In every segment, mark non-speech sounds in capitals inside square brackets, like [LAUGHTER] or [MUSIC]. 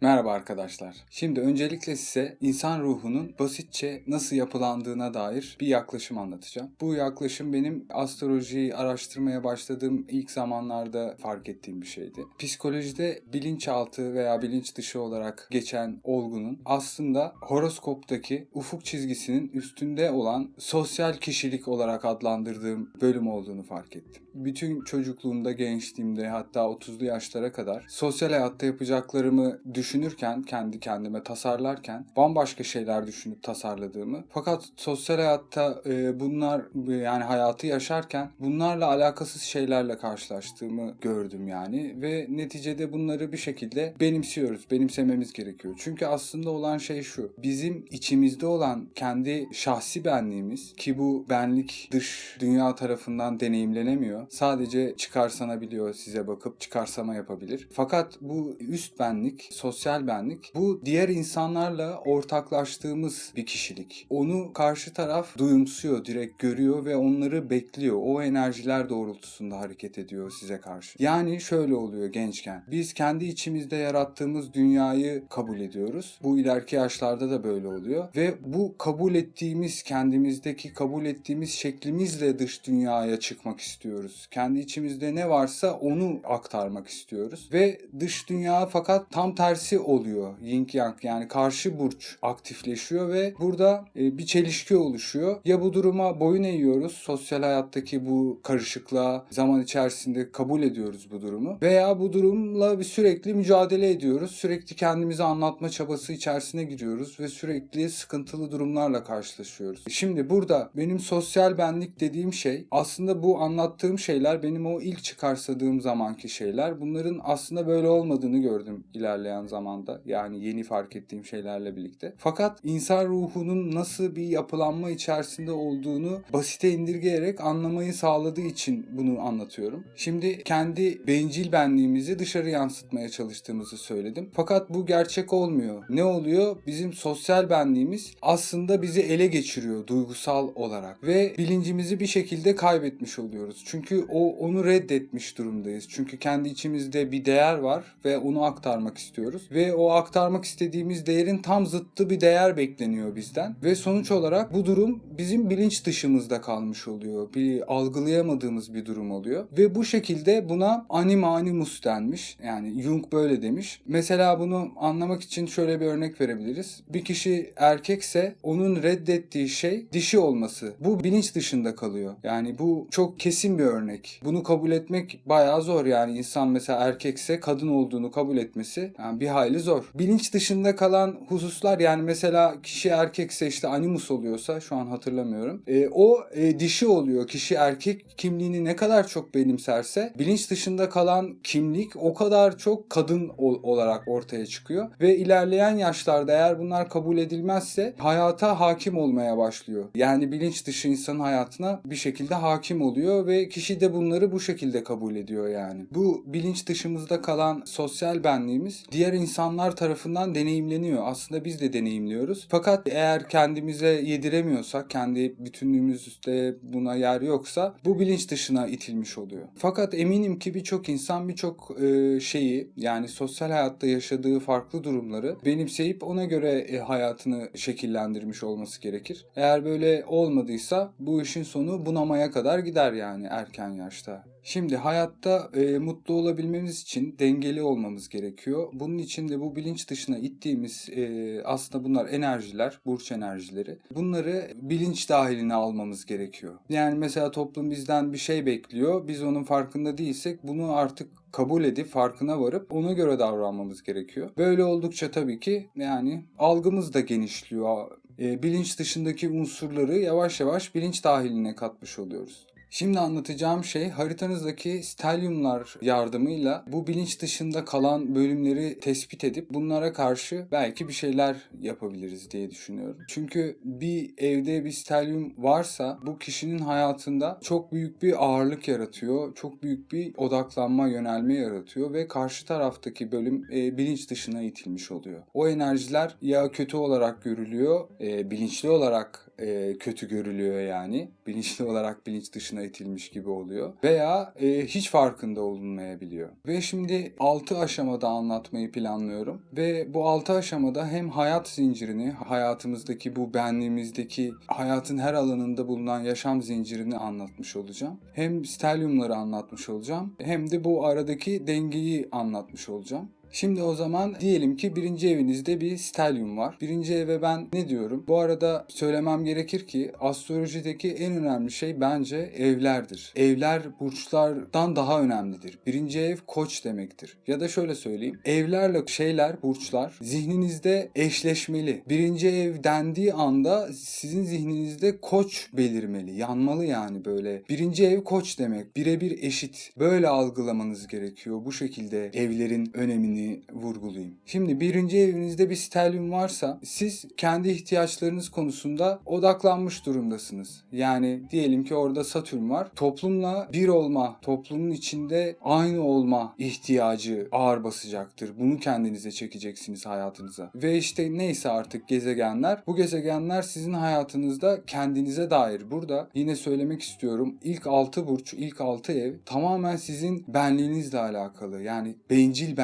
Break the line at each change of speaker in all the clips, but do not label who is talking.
Merhaba arkadaşlar. Şimdi öncelikle size insan ruhunun basitçe nasıl yapılandığına dair bir yaklaşım anlatacağım. Bu yaklaşım benim astrolojiyi araştırmaya başladığım ilk zamanlarda fark ettiğim bir şeydi. Psikolojide bilinçaltı veya bilinç dışı olarak geçen olgunun aslında horoskoptaki ufuk çizgisinin üstünde olan sosyal kişilik olarak adlandırdığım bölüm olduğunu fark ettim. Bütün çocukluğumda, gençliğimde hatta 30'lu yaşlara kadar sosyal hayatta yapacaklarımı düşünürken, kendi kendime tasarlarken bambaşka şeyler düşünüp tasarladığımı fakat sosyal hayatta e, bunlar yani hayatı yaşarken bunlarla alakasız şeylerle karşılaştığımı gördüm yani ve neticede bunları bir şekilde benimsiyoruz, benimsememiz gerekiyor. Çünkü aslında olan şey şu, bizim içimizde olan kendi şahsi benliğimiz ki bu benlik dış dünya tarafından deneyimlenemiyor. Sadece çıkarsanabiliyor size bakıp çıkarsama yapabilir. Fakat bu üst benlik, sosyal benlik bu diğer insanlarla ortaklaştığımız bir kişilik. Onu karşı taraf duyumsuyor, direkt görüyor ve onları bekliyor. O enerjiler doğrultusunda hareket ediyor size karşı. Yani şöyle oluyor gençken. Biz kendi içimizde yarattığımız dünyayı kabul ediyoruz. Bu ileriki yaşlarda da böyle oluyor ve bu kabul ettiğimiz kendimizdeki kabul ettiğimiz şeklimizle dış dünyaya çıkmak istiyoruz. Kendi içimizde ne varsa onu aktarmak istiyoruz ve dış dünya fakat tam tersi oluyor. Yin yang yani karşı burç aktifleşiyor ve burada e, bir çelişki oluşuyor. Ya bu duruma boyun eğiyoruz. Sosyal hayattaki bu karışıklığa zaman içerisinde kabul ediyoruz bu durumu. Veya bu durumla bir sürekli mücadele ediyoruz. Sürekli kendimizi anlatma çabası içerisine giriyoruz ve sürekli sıkıntılı durumlarla karşılaşıyoruz. Şimdi burada benim sosyal benlik dediğim şey aslında bu anlattığım şeyler benim o ilk çıkarsadığım zamanki şeyler. Bunların aslında böyle olmadığını gördüm ilerleyen zamanda. Yani yeni fark ettiğim şeylerle birlikte. Fakat insan ruhunun nasıl bir yapılanma içerisinde olduğunu basite indirgeyerek anlamayı sağladığı için bunu anlatıyorum. Şimdi kendi bencil benliğimizi dışarı yansıtmaya çalıştığımızı söyledim. Fakat bu gerçek olmuyor. Ne oluyor? Bizim sosyal benliğimiz aslında bizi ele geçiriyor duygusal olarak ve bilincimizi bir şekilde kaybetmiş oluyoruz. Çünkü o onu reddetmiş durumdayız. Çünkü kendi içimizde bir değer var ve onu aktarmak istiyoruz ve o aktarmak istediğimiz değerin tam zıttı bir değer bekleniyor bizden ve sonuç olarak bu durum bizim bilinç dışımızda kalmış oluyor. Bir algılayamadığımız bir durum oluyor ve bu şekilde buna anima animus denmiş. Yani Jung böyle demiş. Mesela bunu anlamak için şöyle bir örnek verebiliriz. Bir kişi erkekse onun reddettiği şey dişi olması. Bu bilinç dışında kalıyor. Yani bu çok kesin bir örnek. Bunu kabul etmek bayağı zor yani insan mesela erkekse kadın olduğunu kabul etmesi yani bir hayli zor. Bilinç dışında kalan hususlar yani mesela kişi erkekse işte animus oluyorsa şu an hatırlamıyorum. E, o e, dişi oluyor. Kişi erkek kimliğini ne kadar çok benimserse bilinç dışında kalan kimlik o kadar çok kadın ol- olarak ortaya çıkıyor ve ilerleyen yaşlarda eğer bunlar kabul edilmezse hayata hakim olmaya başlıyor. Yani bilinç dışı insanın hayatına bir şekilde hakim oluyor ve kişi de bunları bu şekilde kabul ediyor yani. Bu bilinç dışımızda kalan sosyal benliğimiz diğer insanlar tarafından deneyimleniyor. Aslında biz de deneyimliyoruz. Fakat eğer kendimize yediremiyorsak, kendi bütünlüğümüzde buna yer yoksa bu bilinç dışına itilmiş oluyor. Fakat eminim ki birçok insan birçok e, şeyi yani sosyal hayatta yaşadığı farklı durumları benimseyip ona göre e, hayatını şekillendirmiş olması gerekir. Eğer böyle olmadıysa bu işin sonu bunamaya kadar gider yani erken yaşta. Şimdi hayatta e, mutlu olabilmemiz için dengeli olmamız gerekiyor. Bunun için de bu bilinç dışına ittiğimiz e, aslında bunlar enerjiler, burç enerjileri. Bunları bilinç dahiline almamız gerekiyor. Yani mesela toplum bizden bir şey bekliyor. Biz onun farkında değilsek bunu artık kabul edip farkına varıp ona göre davranmamız gerekiyor. Böyle oldukça tabii ki yani algımız da genişliyor. E, bilinç dışındaki unsurları yavaş yavaş bilinç dahiline katmış oluyoruz. Şimdi anlatacağım şey haritanızdaki stelyumlar yardımıyla bu bilinç dışında kalan bölümleri tespit edip bunlara karşı belki bir şeyler yapabiliriz diye düşünüyorum. Çünkü bir evde bir stelyum varsa bu kişinin hayatında çok büyük bir ağırlık yaratıyor. Çok büyük bir odaklanma, yönelme yaratıyor ve karşı taraftaki bölüm e, bilinç dışına itilmiş oluyor. O enerjiler ya kötü olarak görülüyor, e, bilinçli olarak e, kötü görülüyor yani. Bilinçli [LAUGHS] olarak bilinç dışına itilmiş gibi oluyor. Veya e, hiç farkında olunmayabiliyor. Ve şimdi 6 aşamada anlatmayı planlıyorum. Ve bu 6 aşamada hem hayat zincirini, hayatımızdaki bu benliğimizdeki hayatın her alanında bulunan yaşam zincirini anlatmış olacağım. Hem stelyumları anlatmış olacağım. Hem de bu aradaki dengeyi anlatmış olacağım. Şimdi o zaman diyelim ki birinci evinizde bir stelyum var. Birinci eve ben ne diyorum? Bu arada söylemem gerekir ki astrolojideki en önemli şey bence evlerdir. Evler burçlardan daha önemlidir. Birinci ev koç demektir. Ya da şöyle söyleyeyim. Evlerle şeyler, burçlar zihninizde eşleşmeli. Birinci ev dendiği anda sizin zihninizde koç belirmeli. Yanmalı yani böyle. Birinci ev koç demek. Birebir eşit. Böyle algılamanız gerekiyor. Bu şekilde evlerin önemini vurgulayayım. Şimdi birinci evinizde bir stelyum varsa siz kendi ihtiyaçlarınız konusunda odaklanmış durumdasınız. Yani diyelim ki orada Satürn var. Toplumla bir olma, toplumun içinde aynı olma ihtiyacı ağır basacaktır. Bunu kendinize çekeceksiniz hayatınıza. Ve işte neyse artık gezegenler. Bu gezegenler sizin hayatınızda kendinize dair. Burada yine söylemek istiyorum. İlk 6 burç, ilk 6 ev tamamen sizin benliğinizle alakalı. Yani bencil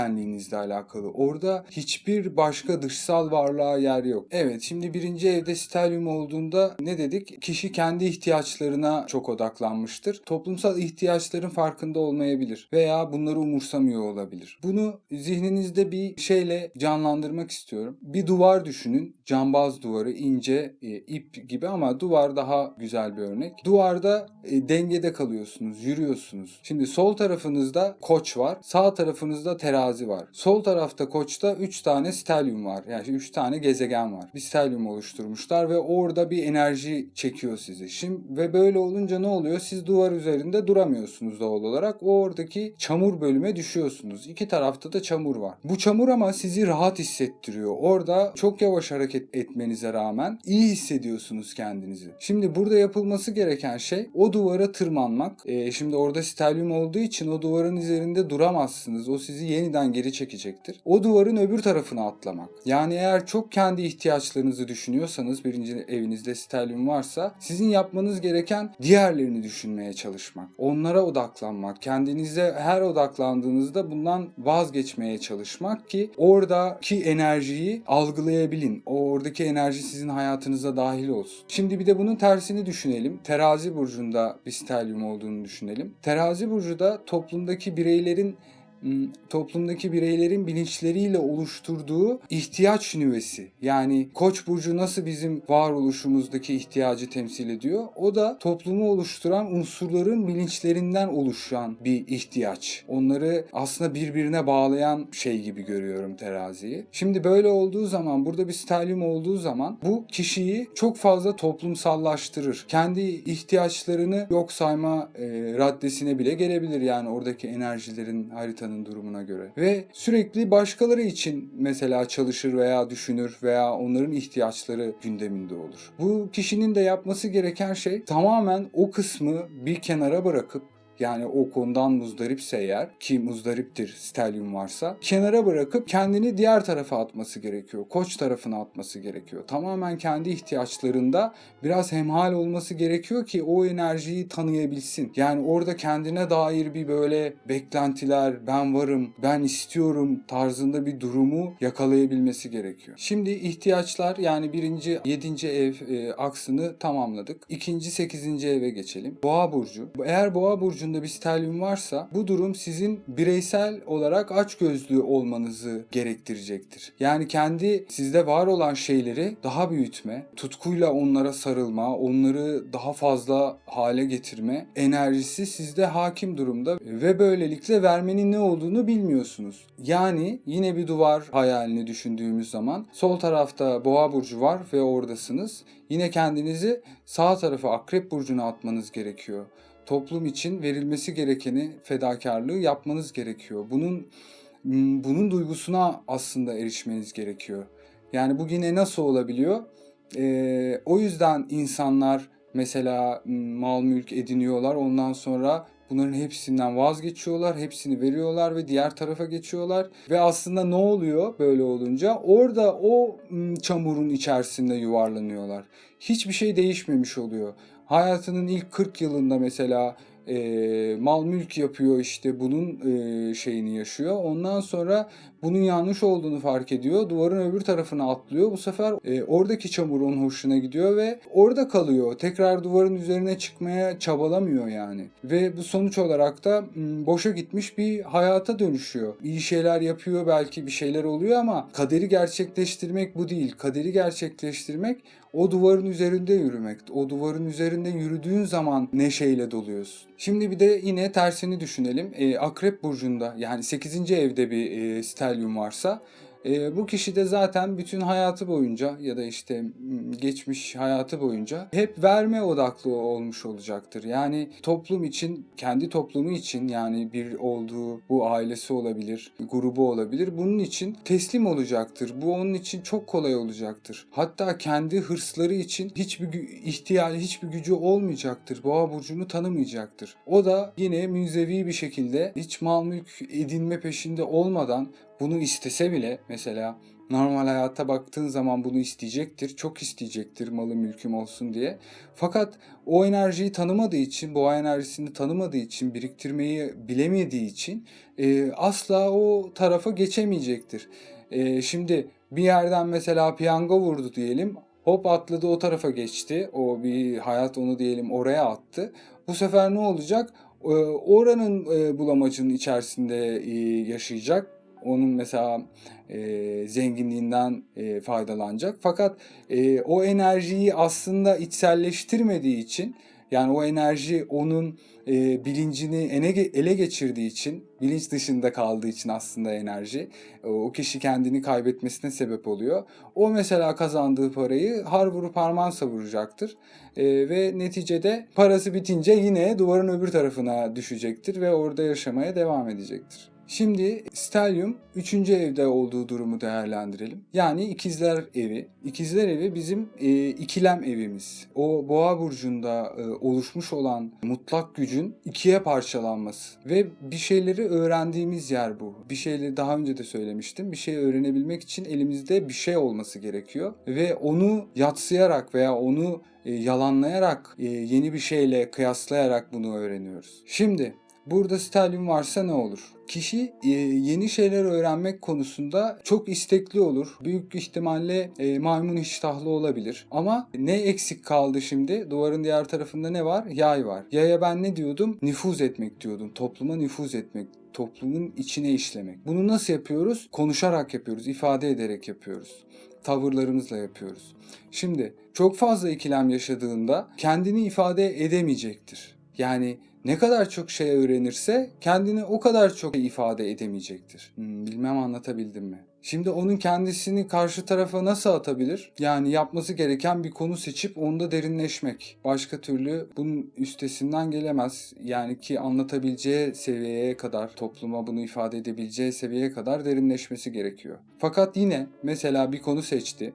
benliğinizle alakalı. Orada hiçbir başka dışsal varlığa yer yok. Evet şimdi birinci evde stelyum olduğunda ne dedik? Kişi kendi ihtiyaçlarına çok odaklanmıştır. Toplumsal ihtiyaçların farkında olmayabilir veya bunları umursamıyor olabilir. Bunu zihninizde bir şeyle canlandırmak istiyorum. Bir duvar düşünün. Cambaz duvarı, ince e, ip gibi ama duvar daha güzel bir örnek. Duvarda e, dengede kalıyorsunuz, yürüyorsunuz. Şimdi sol tarafınızda koç var, sağ tarafınızda terazi var. Sol tarafta koçta 3 tane stelyum var. Yani 3 tane gezegen var. Bir stelyum oluşturmuşlar ve orada bir enerji çekiyor sizi. Şimdi ve böyle olunca ne oluyor? Siz duvar üzerinde duramıyorsunuz doğal olarak. Oradaki çamur bölüme düşüyorsunuz. İki tarafta da çamur var. Bu çamur ama sizi rahat hissettiriyor. Orada çok yavaş hareket etmenize rağmen iyi hissediyorsunuz kendinizi. Şimdi burada yapılması gereken şey o duvara tırmanmak. Ee, şimdi orada stelyum olduğu için o duvarın üzerinde duramazsınız. O sizi yeniden geri çekecektir. O duvarın öbür tarafına atlamak. Yani eğer çok kendi ihtiyaçlarınızı düşünüyorsanız birinci evinizde stelyum varsa sizin yapmanız gereken diğerlerini düşünmeye çalışmak. Onlara odaklanmak. Kendinize her odaklandığınızda bundan vazgeçmeye çalışmak ki oradaki enerjiyi algılayabilin. Oradaki enerji sizin hayatınıza dahil olsun. Şimdi bir de bunun tersini düşünelim. Terazi burcunda bir stelyum olduğunu düşünelim. Terazi burcu da toplumdaki bireylerin toplumdaki bireylerin bilinçleriyle oluşturduğu ihtiyaç nüvesi. Yani Koç burcu nasıl bizim varoluşumuzdaki ihtiyacı temsil ediyor? O da toplumu oluşturan unsurların bilinçlerinden oluşan bir ihtiyaç. Onları aslında birbirine bağlayan şey gibi görüyorum teraziyi. Şimdi böyle olduğu zaman, burada bir stelyum olduğu zaman bu kişiyi çok fazla toplumsallaştırır. Kendi ihtiyaçlarını yok sayma e, raddesine bile gelebilir yani oradaki enerjilerin haritanın durumuna göre. Ve sürekli başkaları için mesela çalışır veya düşünür veya onların ihtiyaçları gündeminde olur. Bu kişinin de yapması gereken şey tamamen o kısmı bir kenara bırakıp yani o konudan muzdaripse eğer ki muzdariptir stelyum varsa kenara bırakıp kendini diğer tarafa atması gerekiyor. Koç tarafına atması gerekiyor. Tamamen kendi ihtiyaçlarında biraz hemhal olması gerekiyor ki o enerjiyi tanıyabilsin. Yani orada kendine dair bir böyle beklentiler, ben varım, ben istiyorum tarzında bir durumu yakalayabilmesi gerekiyor. Şimdi ihtiyaçlar yani birinci yedinci ev e, aksını tamamladık. İkinci sekizinci eve geçelim. Boğa burcu. Eğer boğa burcunda bir stelyum varsa bu durum sizin bireysel olarak açgözlü olmanızı gerektirecektir. Yani kendi sizde var olan şeyleri daha büyütme, tutkuyla onlara sarılma, onları daha fazla hale getirme enerjisi sizde hakim durumda ve böylelikle vermenin ne olduğunu bilmiyorsunuz. Yani yine bir duvar hayalini düşündüğümüz zaman sol tarafta boğa burcu var ve oradasınız. Yine kendinizi sağ tarafa akrep burcuna atmanız gerekiyor toplum için verilmesi gerekeni fedakarlığı yapmanız gerekiyor. Bunun bunun duygusuna aslında erişmeniz gerekiyor. Yani bugüne nasıl olabiliyor? Ee, o yüzden insanlar mesela mal mülk ediniyorlar. Ondan sonra Bunların hepsinden vazgeçiyorlar, hepsini veriyorlar ve diğer tarafa geçiyorlar. Ve aslında ne oluyor böyle olunca? Orada o m, çamurun içerisinde yuvarlanıyorlar. Hiçbir şey değişmemiş oluyor. Hayatının ilk 40 yılında mesela e, mal mülk yapıyor işte bunun e, şeyini yaşıyor. Ondan sonra bunun yanlış olduğunu fark ediyor. Duvarın öbür tarafına atlıyor. Bu sefer e, oradaki çamur onun hoşuna gidiyor ve orada kalıyor. Tekrar duvarın üzerine çıkmaya çabalamıyor yani. Ve bu sonuç olarak da m, boşa gitmiş bir hayata dönüşüyor. İyi şeyler yapıyor belki bir şeyler oluyor ama kaderi gerçekleştirmek bu değil. Kaderi gerçekleştirmek o duvarın üzerinde yürümek. O duvarın üzerinde yürüdüğün zaman neşeyle doluyorsun. Şimdi bir de yine tersini düşünelim. E, Akrep burcunda yani 8. evde bir e, stelyum varsa e, bu kişi de zaten bütün hayatı boyunca ya da işte geçmiş hayatı boyunca hep verme odaklı olmuş olacaktır. Yani toplum için, kendi toplumu için yani bir olduğu bu ailesi olabilir, grubu olabilir. Bunun için teslim olacaktır. Bu onun için çok kolay olacaktır. Hatta kendi hırsları için hiçbir ihtiyacı, hiçbir gücü olmayacaktır. Boğa burcunu tanımayacaktır. O da yine münzevi bir şekilde hiç mal mülk edinme peşinde olmadan bunu istese bile mesela normal hayatta baktığın zaman bunu isteyecektir. Çok isteyecektir malı mülküm olsun diye. Fakat o enerjiyi tanımadığı için, boğa enerjisini tanımadığı için, biriktirmeyi bilemediği için e, asla o tarafa geçemeyecektir. E, şimdi bir yerden mesela piyango vurdu diyelim. Hop atladı o tarafa geçti. O bir hayat onu diyelim oraya attı. Bu sefer ne olacak? E, oranın e, bulamacının içerisinde e, yaşayacak. Onun mesela e, zenginliğinden e, faydalanacak. Fakat e, o enerjiyi aslında içselleştirmediği için yani o enerji onun e, bilincini ele, ele geçirdiği için, bilinç dışında kaldığı için aslında enerji e, o kişi kendini kaybetmesine sebep oluyor. O mesela kazandığı parayı har vurup harman savuracaktır. E, ve neticede parası bitince yine duvarın öbür tarafına düşecektir ve orada yaşamaya devam edecektir. Şimdi Stelyum 3. evde olduğu durumu değerlendirelim. Yani ikizler evi. İkizler evi bizim e, ikilem evimiz. O boğa burcunda e, oluşmuş olan mutlak gücün ikiye parçalanması. Ve bir şeyleri öğrendiğimiz yer bu. Bir şeyleri daha önce de söylemiştim. Bir şey öğrenebilmek için elimizde bir şey olması gerekiyor. Ve onu yatsıyarak veya onu e, yalanlayarak e, yeni bir şeyle kıyaslayarak bunu öğreniyoruz. Şimdi Burada stelyum varsa ne olur? Kişi e, yeni şeyler öğrenmek konusunda çok istekli olur. Büyük ihtimalle e, maymun iştahlı olabilir. Ama ne eksik kaldı şimdi? Duvarın diğer tarafında ne var? Yay var. Yaya ben ne diyordum? Nüfuz etmek diyordum. Topluma nüfuz etmek toplumun içine işlemek. Bunu nasıl yapıyoruz? Konuşarak yapıyoruz, ifade ederek yapıyoruz. Tavırlarımızla yapıyoruz. Şimdi çok fazla ikilem yaşadığında kendini ifade edemeyecektir. Yani ne kadar çok şey öğrenirse kendini o kadar çok ifade edemeyecektir. Hmm, bilmem anlatabildim mi? Şimdi onun kendisini karşı tarafa nasıl atabilir? Yani yapması gereken bir konu seçip onda derinleşmek. Başka türlü bunun üstesinden gelemez. Yani ki anlatabileceği seviyeye kadar, topluma bunu ifade edebileceği seviyeye kadar derinleşmesi gerekiyor. Fakat yine mesela bir konu seçti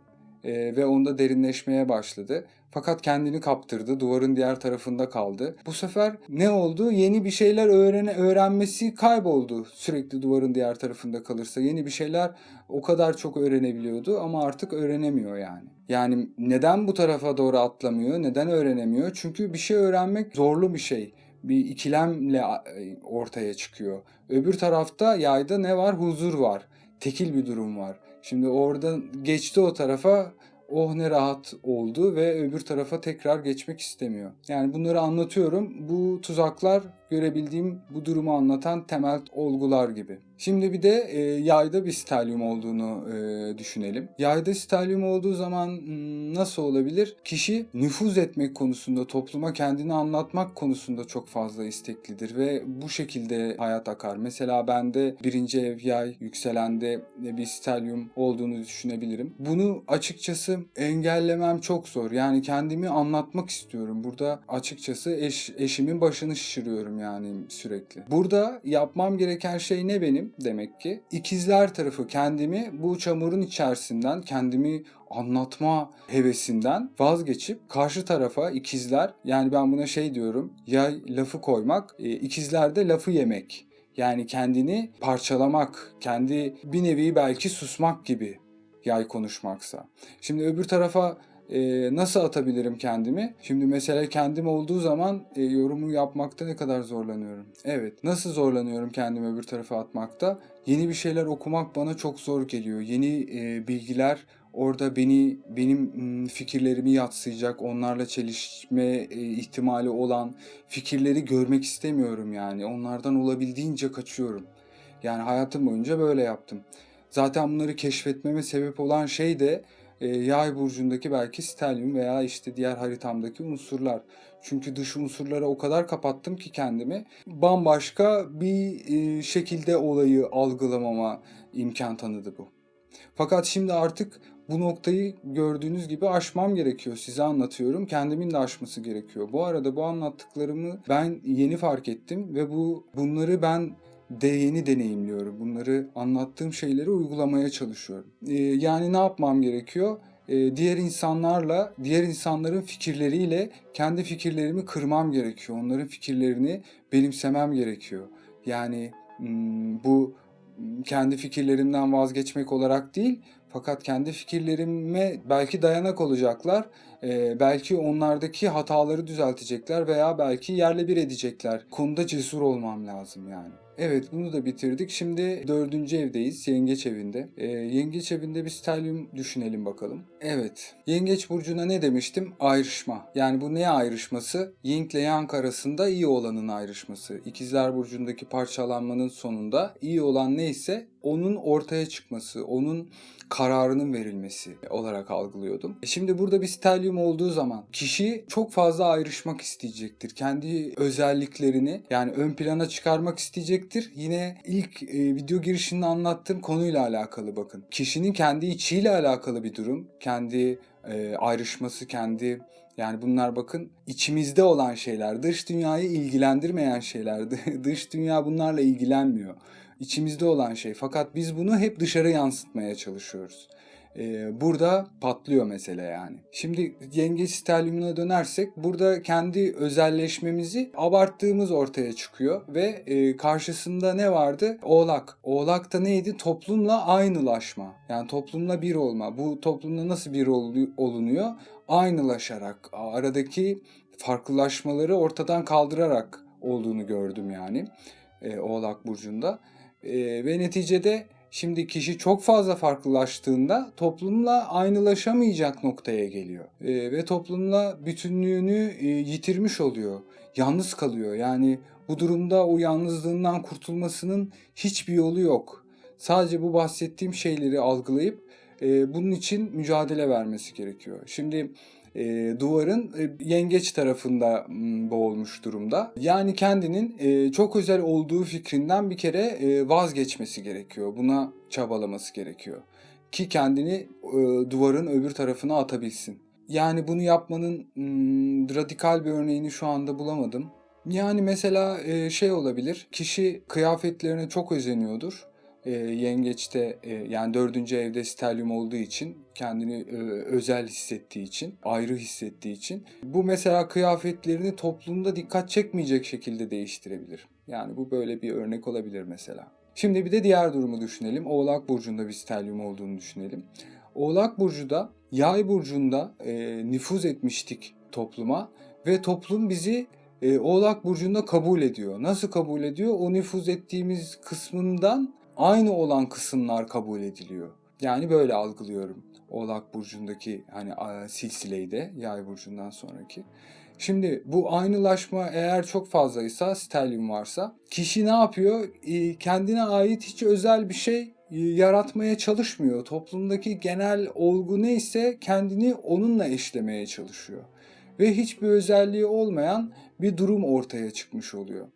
e, ve onda derinleşmeye başladı. Fakat kendini kaptırdı, duvarın diğer tarafında kaldı. Bu sefer ne oldu? Yeni bir şeyler öğrene, öğrenmesi kayboldu. Sürekli duvarın diğer tarafında kalırsa yeni bir şeyler o kadar çok öğrenebiliyordu ama artık öğrenemiyor yani. Yani neden bu tarafa doğru atlamıyor? Neden öğrenemiyor? Çünkü bir şey öğrenmek zorlu bir şey bir ikilemle e, ortaya çıkıyor. Öbür tarafta yayda ne var? Huzur var. Tekil bir durum var. Şimdi orada geçti o tarafa oh ne rahat oldu ve öbür tarafa tekrar geçmek istemiyor. Yani bunları anlatıyorum. Bu tuzaklar görebildiğim bu durumu anlatan temel olgular gibi. Şimdi bir de e, yayda bir stelyum olduğunu e, düşünelim. Yayda stelyum olduğu zaman nasıl olabilir? Kişi nüfuz etmek konusunda, topluma kendini anlatmak konusunda çok fazla isteklidir ve bu şekilde hayat akar. Mesela bende birinci ev yay yükselende bir stelyum olduğunu düşünebilirim. Bunu açıkçası engellemem çok zor. Yani kendimi anlatmak istiyorum. Burada açıkçası eş, eşimin başını şişiriyorum. Yani sürekli. Burada yapmam gereken şey ne benim demek ki? İkizler tarafı kendimi bu çamurun içerisinden kendimi anlatma hevesinden vazgeçip karşı tarafa ikizler yani ben buna şey diyorum yay lafı koymak e, ikizler de lafı yemek. Yani kendini parçalamak, kendi bir nevi belki susmak gibi yay konuşmaksa. Şimdi öbür tarafa e, nasıl atabilirim kendimi? Şimdi mesela kendim olduğu zaman e, yorumu yapmakta ne kadar zorlanıyorum. Evet, nasıl zorlanıyorum kendimi öbür tarafa atmakta? Yeni bir şeyler okumak bana çok zor geliyor. Yeni e, bilgiler orada beni benim fikirlerimi yatsıyacak, onlarla çelişme e, ihtimali olan fikirleri görmek istemiyorum yani. Onlardan olabildiğince kaçıyorum. Yani hayatım boyunca böyle yaptım. Zaten bunları keşfetmeme sebep olan şey de e, yay burcundaki belki stelyum veya işte diğer haritamdaki unsurlar. Çünkü dış unsurlara o kadar kapattım ki kendimi bambaşka bir e, şekilde olayı algılamama imkan tanıdı bu. Fakat şimdi artık bu noktayı gördüğünüz gibi aşmam gerekiyor. Size anlatıyorum. Kendimin de aşması gerekiyor. Bu arada bu anlattıklarımı ben yeni fark ettim ve bu bunları ben de deneyimliyorum. Bunları anlattığım şeyleri uygulamaya çalışıyorum. Ee, yani ne yapmam gerekiyor? Ee, diğer insanlarla, diğer insanların fikirleriyle kendi fikirlerimi kırmam gerekiyor. Onların fikirlerini benimsemem gerekiyor. Yani hmm, bu kendi fikirlerimden vazgeçmek olarak değil, fakat kendi fikirlerime belki dayanak olacaklar. Ee, belki onlardaki hataları düzeltecekler veya belki yerle bir edecekler. Konuda cesur olmam lazım yani. Evet bunu da bitirdik. Şimdi dördüncü evdeyiz. Yengeç evinde. Ee, yengeç evinde bir stelyum düşünelim bakalım. Evet. Yengeç burcuna ne demiştim? Ayrışma. Yani bu neye ayrışması? Yin ile Yang arasında iyi olanın ayrışması. İkizler burcundaki parçalanmanın sonunda iyi olan neyse onun ortaya çıkması, onun kararının verilmesi olarak algılıyordum. E şimdi burada bir stelyum olduğu zaman kişi çok fazla ayrışmak isteyecektir. Kendi özelliklerini yani ön plana çıkarmak isteyecektir. Yine ilk e, video girişinde anlattığım konuyla alakalı bakın. Kişinin kendi içiyle alakalı bir durum. Kendi e, ayrışması, kendi yani bunlar bakın içimizde olan şeyler, dış dünyayı ilgilendirmeyen şeyler. [LAUGHS] dış dünya bunlarla ilgilenmiyor içimizde olan şey. Fakat biz bunu hep dışarı yansıtmaya çalışıyoruz. Ee, burada patlıyor mesele yani. Şimdi yengeç stelyumuna dönersek burada kendi özelleşmemizi abarttığımız ortaya çıkıyor ve e, karşısında ne vardı? Oğlak. Oğlak da neydi? Toplumla aynılaşma. Yani toplumla bir olma. Bu toplumla nasıl bir olunuyor? Aynılaşarak, aradaki farklılaşmaları ortadan kaldırarak olduğunu gördüm yani. E, Oğlak Burcu'nda. E, ve neticede şimdi kişi çok fazla farklılaştığında toplumla aynılaşamayacak noktaya geliyor. E, ve toplumla bütünlüğünü e, yitirmiş oluyor. Yalnız kalıyor. Yani bu durumda o yalnızlığından kurtulmasının hiçbir yolu yok. Sadece bu bahsettiğim şeyleri algılayıp e, bunun için mücadele vermesi gerekiyor. Şimdi e, duvarın e, yengeç tarafında m, boğulmuş durumda. Yani kendinin e, çok özel olduğu fikrinden bir kere e, vazgeçmesi gerekiyor. Buna çabalaması gerekiyor. Ki kendini e, duvarın öbür tarafına atabilsin. Yani bunu yapmanın m, radikal bir örneğini şu anda bulamadım. Yani mesela e, şey olabilir. Kişi kıyafetlerine çok özeniyordur e, yengeçte e, yani dördüncü evde stelyum olduğu için kendini e, özel hissettiği için, ayrı hissettiği için bu mesela kıyafetlerini toplumda dikkat çekmeyecek şekilde değiştirebilir. Yani bu böyle bir örnek olabilir mesela. Şimdi bir de diğer durumu düşünelim. Oğlak burcunda bir stelyum olduğunu düşünelim. Oğlak burcu da Yay burcunda e, nüfuz etmiştik topluma ve toplum bizi e, Oğlak burcunda kabul ediyor. Nasıl kabul ediyor? O nüfuz ettiğimiz kısmından aynı olan kısımlar kabul ediliyor. Yani böyle algılıyorum. Oğlak burcundaki hani silsileyi de yay burcundan sonraki. Şimdi bu aynılaşma eğer çok fazlaysa, stelyum varsa kişi ne yapıyor? E, kendine ait hiç özel bir şey e, yaratmaya çalışmıyor. Toplumdaki genel olgu neyse kendini onunla eşlemeye çalışıyor. Ve hiçbir özelliği olmayan bir durum ortaya çıkmış oluyor.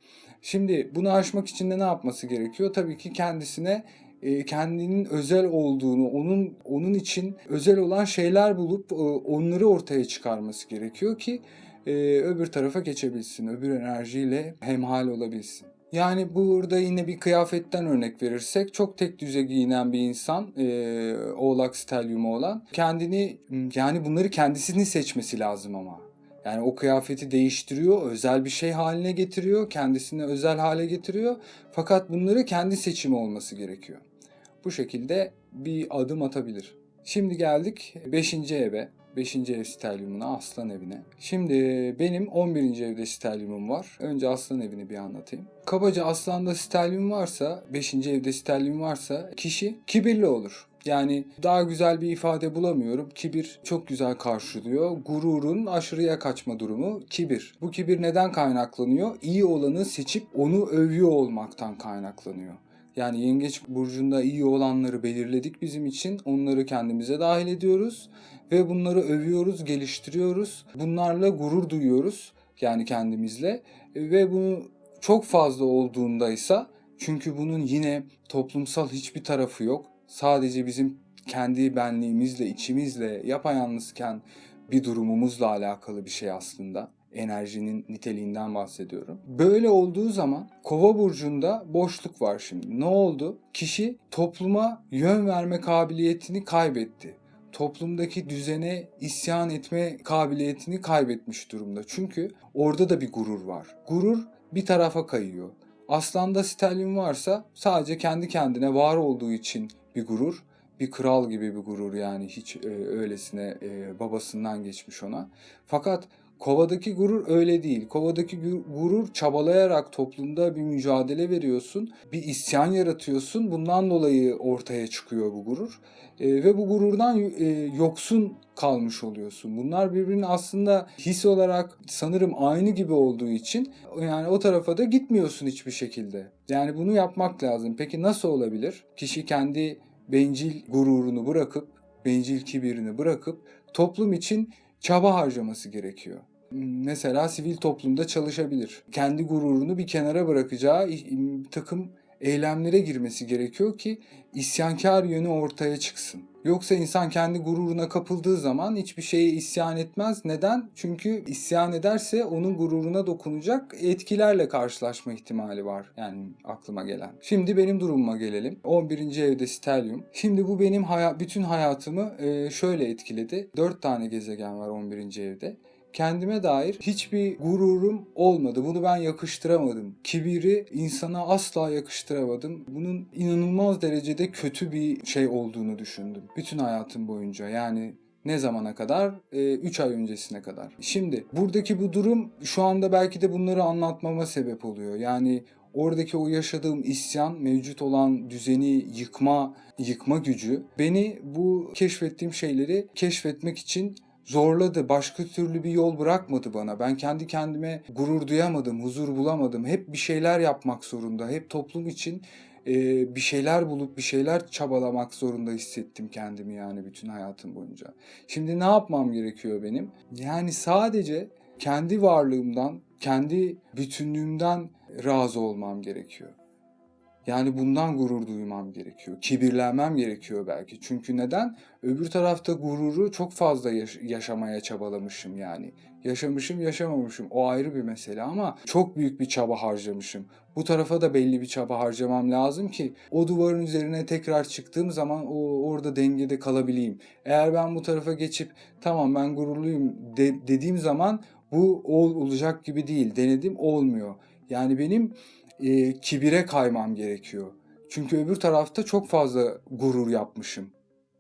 Şimdi bunu aşmak için de ne yapması gerekiyor? Tabii ki kendisine e, kendinin özel olduğunu, onun onun için özel olan şeyler bulup e, onları ortaya çıkarması gerekiyor ki e, öbür tarafa geçebilsin, öbür enerjiyle hemhal olabilsin. Yani burada yine bir kıyafetten örnek verirsek çok tek düze giyinen bir insan e, oğlak stelyumu olan kendini yani bunları kendisini seçmesi lazım ama. Yani o kıyafeti değiştiriyor, özel bir şey haline getiriyor, kendisini özel hale getiriyor. Fakat bunları kendi seçimi olması gerekiyor. Bu şekilde bir adım atabilir. Şimdi geldik 5. eve. 5. ev stelyumuna, aslan evine. Şimdi benim 11. evde stelyumum var. Önce aslan evini bir anlatayım. Kabaca aslanda stelyum varsa, 5. evde stelyum varsa kişi kibirli olur. Yani daha güzel bir ifade bulamıyorum. Kibir çok güzel karşılıyor. Gururun aşırıya kaçma durumu kibir. Bu kibir neden kaynaklanıyor? İyi olanı seçip onu övüyor olmaktan kaynaklanıyor. Yani yengeç burcunda iyi olanları belirledik bizim için. Onları kendimize dahil ediyoruz ve bunları övüyoruz, geliştiriyoruz. Bunlarla gurur duyuyoruz yani kendimizle ve bunu çok fazla olduğunda ise çünkü bunun yine toplumsal hiçbir tarafı yok. Sadece bizim kendi benliğimizle, içimizle yapayalnızken bir durumumuzla alakalı bir şey aslında enerjinin niteliğinden bahsediyorum. Böyle olduğu zaman Kova burcunda boşluk var şimdi. Ne oldu? Kişi topluma yön verme kabiliyetini kaybetti. Toplumdaki düzene isyan etme kabiliyetini kaybetmiş durumda. Çünkü orada da bir gurur var. Gurur bir tarafa kayıyor. Aslanda stelyum varsa sadece kendi kendine var olduğu için bir gurur bir kral gibi bir gurur yani hiç e, öylesine e, babasından geçmiş ona. Fakat Kovadaki gurur öyle değil. Kovadaki gurur çabalayarak toplumda bir mücadele veriyorsun. Bir isyan yaratıyorsun. Bundan dolayı ortaya çıkıyor bu gurur. E, ve bu gururdan e, yoksun kalmış oluyorsun. Bunlar birbirinin aslında his olarak sanırım aynı gibi olduğu için yani o tarafa da gitmiyorsun hiçbir şekilde. Yani bunu yapmak lazım. Peki nasıl olabilir? Kişi kendi bencil gururunu bırakıp, bencil kibirini bırakıp toplum için çaba harcaması gerekiyor mesela sivil toplumda çalışabilir. Kendi gururunu bir kenara bırakacağı takım eylemlere girmesi gerekiyor ki isyankar yönü ortaya çıksın. Yoksa insan kendi gururuna kapıldığı zaman hiçbir şeye isyan etmez. Neden? Çünkü isyan ederse onun gururuna dokunacak etkilerle karşılaşma ihtimali var. Yani aklıma gelen. Şimdi benim durumuma gelelim. 11. evde stelyum. Şimdi bu benim hayat, bütün hayatımı şöyle etkiledi. 4 tane gezegen var 11. evde kendime dair hiçbir gururum olmadı. Bunu ben yakıştıramadım. Kibiri insana asla yakıştıramadım. Bunun inanılmaz derecede kötü bir şey olduğunu düşündüm. Bütün hayatım boyunca yani ne zamana kadar? 3 ee, ay öncesine kadar. Şimdi buradaki bu durum şu anda belki de bunları anlatmama sebep oluyor. Yani oradaki o yaşadığım isyan, mevcut olan düzeni yıkma, yıkma gücü beni bu keşfettiğim şeyleri keşfetmek için zorladı. Başka türlü bir yol bırakmadı bana. Ben kendi kendime gurur duyamadım, huzur bulamadım. Hep bir şeyler yapmak zorunda. Hep toplum için e, bir şeyler bulup bir şeyler çabalamak zorunda hissettim kendimi yani bütün hayatım boyunca. Şimdi ne yapmam gerekiyor benim? Yani sadece kendi varlığımdan, kendi bütünlüğümden razı olmam gerekiyor. Yani bundan gurur duymam gerekiyor. Kibirlenmem gerekiyor belki. Çünkü neden? Öbür tarafta gururu çok fazla yaş- yaşamaya çabalamışım yani. Yaşamışım, yaşamamışım. O ayrı bir mesele ama çok büyük bir çaba harcamışım. Bu tarafa da belli bir çaba harcamam lazım ki o duvarın üzerine tekrar çıktığım zaman o orada dengede kalabileyim. Eğer ben bu tarafa geçip tamam ben gururluyum de- dediğim zaman bu ol olacak gibi değil. Denedim olmuyor. Yani benim e, kibire kaymam gerekiyor. Çünkü öbür tarafta çok fazla gurur yapmışım.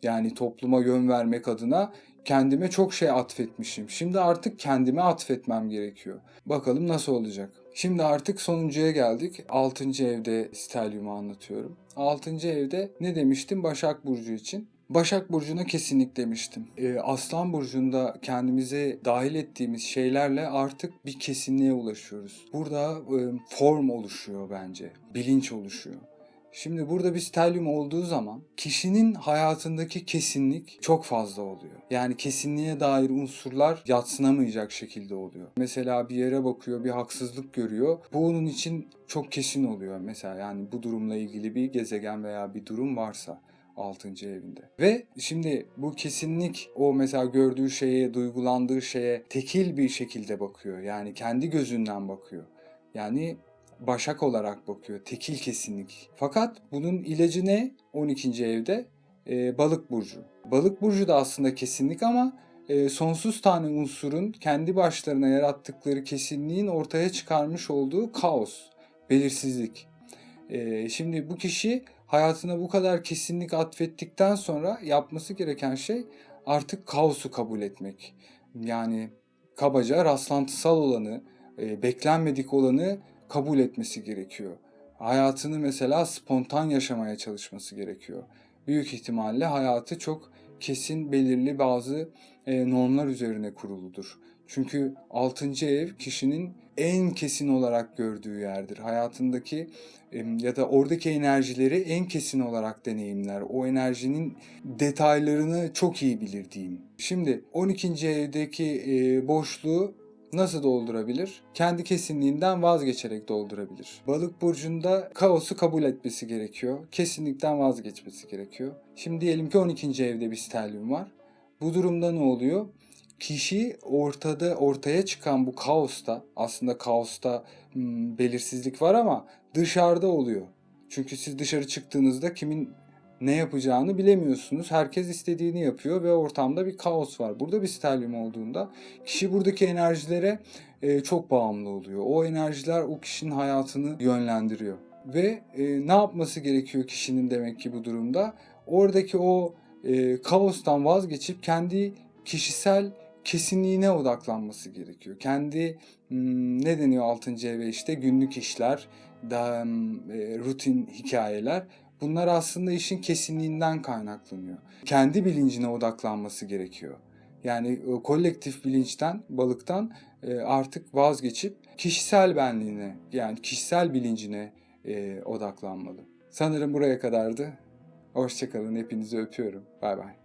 Yani topluma yön vermek adına kendime çok şey atfetmişim. Şimdi artık kendime atfetmem gerekiyor. Bakalım nasıl olacak. Şimdi artık sonuncuya geldik. 6. evde stelyumu anlatıyorum. 6. evde ne demiştim Başak Burcu için? Başak Burcu'na kesinlik demiştim. Ee, Aslan Burcu'nda kendimize dahil ettiğimiz şeylerle artık bir kesinliğe ulaşıyoruz. Burada e, form oluşuyor bence. Bilinç oluşuyor. Şimdi burada bir stelyum olduğu zaman kişinin hayatındaki kesinlik çok fazla oluyor. Yani kesinliğe dair unsurlar yatsınamayacak şekilde oluyor. Mesela bir yere bakıyor, bir haksızlık görüyor. Bu onun için çok kesin oluyor mesela yani bu durumla ilgili bir gezegen veya bir durum varsa 6. evinde. Ve şimdi bu kesinlik o mesela gördüğü şeye, duygulandığı şeye tekil bir şekilde bakıyor. Yani kendi gözünden bakıyor. Yani başak olarak bakıyor. Tekil kesinlik. Fakat bunun ilacı ne? 12. evde e, balık burcu. Balık burcu da aslında kesinlik ama e, sonsuz tane unsurun kendi başlarına yarattıkları kesinliğin ortaya çıkarmış olduğu kaos, belirsizlik. E, şimdi bu kişi hayatına bu kadar kesinlik atfettikten sonra yapması gereken şey artık kaosu kabul etmek. Yani kabaca rastlantısal olanı, e, beklenmedik olanı kabul etmesi gerekiyor. Hayatını mesela spontan yaşamaya çalışması gerekiyor. Büyük ihtimalle hayatı çok kesin belirli bazı e, normlar üzerine kuruludur. Çünkü 6. ev kişinin en kesin olarak gördüğü yerdir. Hayatındaki ya da oradaki enerjileri en kesin olarak deneyimler. O enerjinin detaylarını çok iyi bilir diyeyim. Şimdi 12. evdeki e, boşluğu nasıl doldurabilir? Kendi kesinliğinden vazgeçerek doldurabilir. Balık burcunda kaosu kabul etmesi gerekiyor. Kesinlikten vazgeçmesi gerekiyor. Şimdi diyelim ki 12. evde bir stelyum var. Bu durumda ne oluyor? Kişi ortada ortaya çıkan bu kaosta aslında kaosta hmm, belirsizlik var ama dışarıda oluyor. Çünkü siz dışarı çıktığınızda kimin ne yapacağını bilemiyorsunuz. Herkes istediğini yapıyor ve ortamda bir kaos var. Burada bir stelyum olduğunda kişi buradaki enerjilere e, çok bağımlı oluyor. O enerjiler o kişinin hayatını yönlendiriyor. Ve e, ne yapması gerekiyor kişinin demek ki bu durumda? Oradaki o e, kaostan vazgeçip kendi kişisel kesinliğine odaklanması gerekiyor. Kendi hmm, ne deniyor 6. eve işte günlük işler, da, e, rutin hikayeler Bunlar aslında işin kesinliğinden kaynaklanıyor. Kendi bilincine odaklanması gerekiyor. Yani o kolektif bilinçten, balıktan e, artık vazgeçip kişisel benliğine yani kişisel bilincine e, odaklanmalı. Sanırım buraya kadardı. Hoşçakalın. Hepinizi öpüyorum. Bay bay.